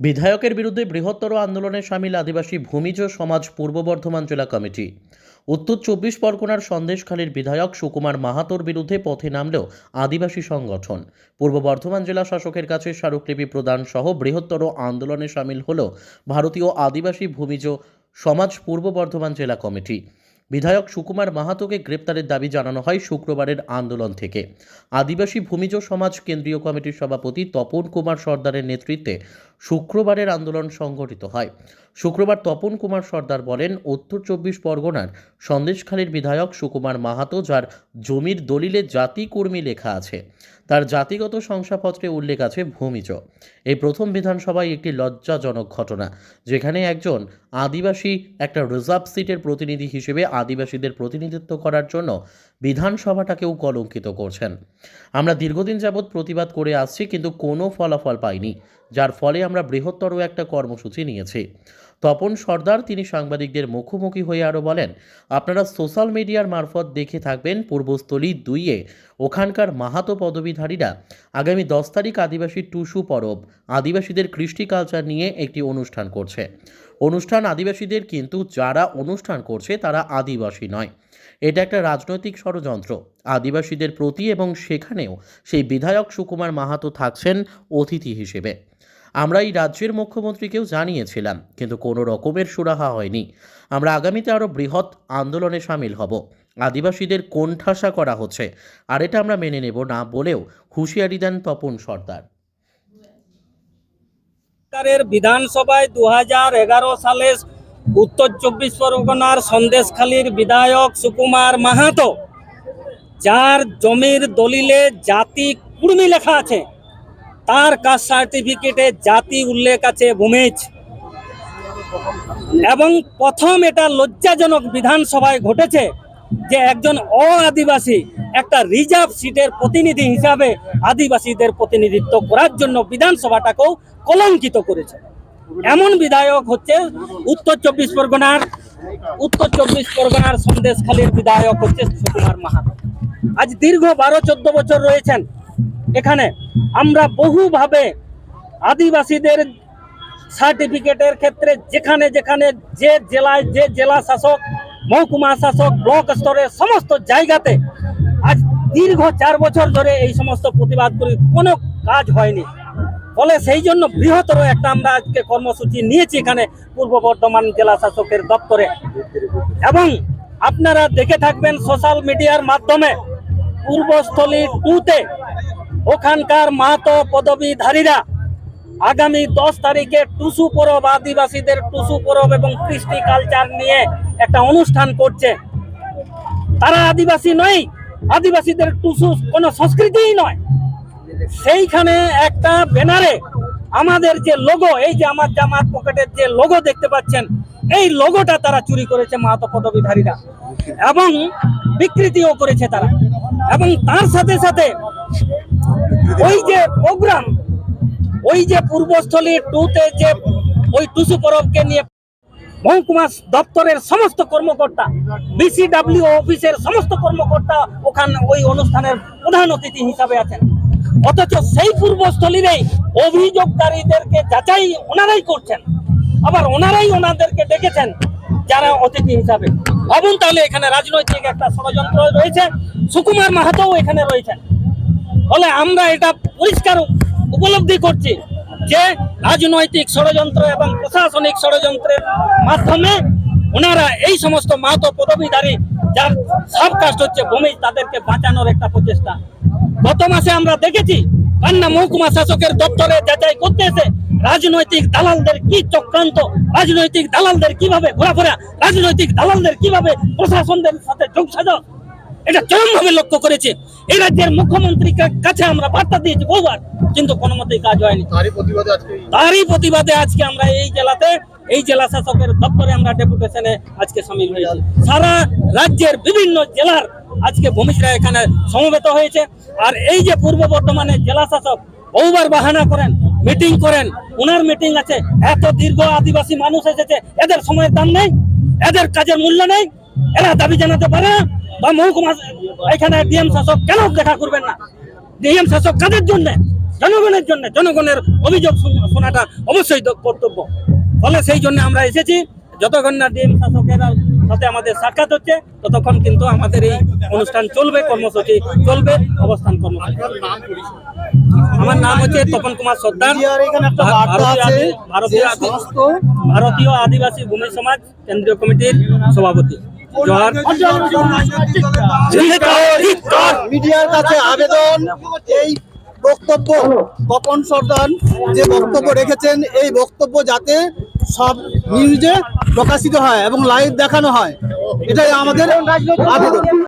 বিধায়কের বিরুদ্ধে বৃহত্তর আন্দোলনে সামিল আদিবাসী ভূমিজ সমাজ পূর্ব বর্ধমান জেলা কমিটি। উত্তর চব্বিশ পরগনার সন্দেশখালীর বিধায়ক সুকুমার মাহাতোর বিরুদ্ধে পথে নামলেও আদিবাসী সংগঠন। পূর্ব বর্ধমান জেলা শাসকের কাছে স্মারকলিপি প্রদান সহ বৃহত্তর আন্দোলনে সামিল হল ভারতীয় আদিবাসী ভূমিজ সমাজ পূর্ব বর্ধমান জেলা কমিটি। বিধায়ক সুকুমার মাহাতোকে গ্রেপ্তারের দাবি জানানো হয় শুক্রবারের আন্দোলন থেকে। আদিবাসী ভূমিজ সমাজ কেন্দ্রীয় কমিটির সভাপতি তপন কুমার সর্দারের নেতৃত্বে শুক্রবারের আন্দোলন সংগঠিত হয়। শুক্রবার তপন কুমার সর্দার বলেন, উত্তর চব্বিশ পরগনার সন্দেশখালীর বিধায়ক সুকুমার মাহাতো, যার জমির দলিলে জাতি কর্মী লেখা আছে, তার জাতিগত শংসাপত্রে উল্লেখ আছে ভূমিজ। এই প্রথম বিধানসভায় একটি লজ্জাজনক ঘটনা, যেখানে একজন আদিবাসী একটা রিজার্ভ সিটের প্রতিনিধি হিসেবে আদিবাসীদের প্রতিনিধিত্ব করার জন্য বিধানসভাটাকেও কলঙ্কিত করছেন। আমরা দীর্ঘদিন যাবৎ প্রতিবাদ করে আসছি, কিন্তু কোনো ফলাফল পাইনি, যার ফলে আমরা বৃহত্তর একটা কর্মসূচি নিয়েছি। তপন সর্দার তিনি সাংবাদিকদের মুখোমুখি হয়ে আরও বলেন, আপনারা সোশ্যাল মিডিয়ার মারফত দেখে থাকবেন পূর্বস্থলী দুইয়ে। ওখানকার মাহাতো পদবীধারীরা আগামী দশ তারিখ আদিবাসী টুসু পরব। আদিবাসীদের কৃষ্টি কালচার নিয়ে একটি অনুষ্ঠান করছে। অনুষ্ঠান আদিবাসীদের কিন্তু যারা অনুষ্ঠান করছে তারা আদিবাসী নয়। এটা একটা রাজনৈতিক ষড়যন্ত্র। আদিবাসীদের প্রতি এবং সেখানেও সেই বিধায়ক সুকুমার মাহাতো থাকছেন অতিথি হিসেবে। আমরা এই রাজ্যের মুখ্যমন্ত্রীকেও জানিয়েছিলাম, কিন্তু কোনো রকমের সুরাহা হয়নি। আমরা আগামীতে আরও বৃহৎ আন্দোলনে সামিল হব। আদিবাসীদের কোণঠাসা করা হচ্ছে, আর এটা আমরা মেনে নেব না বলেও হুঁশিয়ারি দেন তপন সর্দার। সরকারের বিধানসভায় দু হাজার এগারো সালে উত্তর চব্বিশ পরগনার সন্দেশখালীর বিধায়ক সুকুমার মাহাতো, যার জমির দলিলে জাতি কুর্মি লেখা আছে। তার কাস্ট সার্টিফিকেটে জাতি উল্লেখ আছে, ভূমিজ। এবং প্রথম এটা লজ্জাজনক বিধানসভায় ঘটেছে যে একজন অ আদিবাসী একটা রিজার্ভ সিটের প্রতিনিধি হিসাবে আদিবাসীদের প্রতিনিধিত্ব করার জন্য বিধানসভাটাকেও কলঙ্কিত করেছে। এমন বিধায়ক হচ্ছে উত্তর চব্বিশ পরগনার, উত্তর চব্বিশ পরগনার সন্দেশখালীর বিধায়ক হচ্ছে সুকুমার মাহাতো। আজ দীর্ঘ বারো, চোদ্দ বছর রয়েছেন। এখানে আমরা বহুভাবে আদিবাসীদের সার্টিফিকেটের ক্ষেত্রে যেখানে যেখানে যে জেলায় যে জেলা শাসক, মহকুমা শাসক, ব্লক স্তরের সমস্ত জায়গাতে আজ দীর্ঘ চার বছর ধরে এই সমস্ত প্রতিবাদ করি কোনো কাজ হয়নি। ফলে সেই জন্য বৃহত্তর একটা আমরা আজকে কর্মসূচি নিয়েছি এখানে পূর্ব বর্ধমান জেলা শাসকের দপ্তরে। এবং আপনারা দেখে থাকবেন সোশ্যাল মিডিয়ার মাধ্যমে। পূর্বস্থলী টুতে ওখানকার মাহাতো পদবীধারীরা আগামী দশ তারিখে টুসু পরব, আদিবাসীদের টুসু পরব এবং কৃষ্টি কালচার নিয়ে একটা অনুষ্ঠান করছে। তারা আদিবাসী নয়, আদিবাসীদের টুসু কোনো সংস্কৃতিই নয়। সেইখানে একটা ব্যানারে আমাদের যে লোগো এই যে আমার জামাত পকেটের যে লোগো দেখতে পাচ্ছেন, এই লোগোটা তারা চুরি করেছে মাহাতো পদবীধারীরা এবং বিকৃতিও করেছে তারা। এবং তার সাথে সাথে ওই যে প্রোগ্রাম, ওই যে পূর্বস্থলী টুতে যে ওই টুসু পরবকে নিয়ে মহকুমা দপ্তরের সমস্ত কর্মকর্তা বিসিডাব্লিউ অফিসের সমস্ত কর্মকর্তা ওখানে ওই অনুষ্ঠানের প্রধান অতিথি হিসাবে আছেন। অথচ সেই পূর্বস্থলীরেই অভিযোগকারীদেরকে যাচাই ওনারাই করছেন। আবার ওনারাই ওনাদেরকে ডেকেছেন যারা অতিথি হিসাবে। ভাবুন তাহলে এখানে রাজনৈতিক একটা ষড়যন্ত্র রয়েছে। সুকুমার মাহাতোও এখানে রয়েছেন। ফলে আমরা এটা পরিষ্কার উপলব্ধি করছি যে রাজনৈতিক ষড়যন্ত্র এবং প্রশাসনিক ষড়যন্ত্রের মাধ্যমে ওনারা এই সমস্ত মাহাতো পদবীধারী যার সব হচ্ছে ভূমি তাদেরকে বাঁচানোর একটা প্রচেষ্টা। গত মাসে আমরা দেখেছি কান্না মহকুমা শাসকের দপ্তরে যাচাই করতে এসে রাজনৈতিক দালালদের কি চক্রান্ত, রাজনৈতিক দালালদের কীভাবে ঘোরাফেরা, রাজনৈতিক দালালদের কীভাবে প্রশাসনদের সাথে যোগসাজশ এটা চরমভাবে লক্ষ্য করেছে। এই রাজ্যের মুখ্যমন্ত্রীর কাছে আমরা বার্তা দিয়েছি বহুবার কিন্তু কোনো মতেই কাজ হয়নি। তারই প্রতিবাদে আজকে তারই প্রতিবাদে আজকে আমরা এই জেলাতে এই জেলা শাসকের দপ্তরে আমরা ডেপুটেশনে আজকে সামিল হয়েছি। সারা রাজ্যের বিভিন্ন জেলার আজকে ভূমিজরা এখানে সমবেত হয়েছে। আর এই যে পূর্ব বর্ধমানের জেলা শাসক বহুবার বাহানা করেন মিটিং করেন ওনার মিটিং আছে এত দীর্ঘ আদিবাসী মানুষ এসেছে এদের সময়ের দাম নেই এদের কাজের মূল্য নেই এরা দাবি জানাতে পারে না। বা মহকুমা এখানে ডিএম শাসক কেন দেখা করবেন না? ডিএম শাসক কাদের জন্য? জনগণের জন্য। জনগণের অভিযোগ শুন- শোনাটা অবশ্যই কর্তব্য। ফলে সেই জন্য আমরা এসেছি। যতক্ষণ না ডিএম শাসকের সাথে আমাদের সাক্ষাৎ হচ্ছে ততক্ষণ কিন্তু আমাদের এই অনুষ্ঠান চলবে কর্মসূচি চলবে অবস্থান কর্মসূচি আমার নাম হচ্ছে তপন কুমার সর্দার। ভারতীয় আদিবাসী ভূমি সমাজ কেন্দ্রীয় কমিটির সভাপতি। মিডিয়ার কাছে আবেদন। এই বক্তব্য গোপন সর্দার যে বক্তব্য রেখেছেন এই বক্তব্য যাতে সব নিউজে প্রকাশিত হয় এবং লাইভ দেখানো হয়। এটাই আমাদের আবেদন।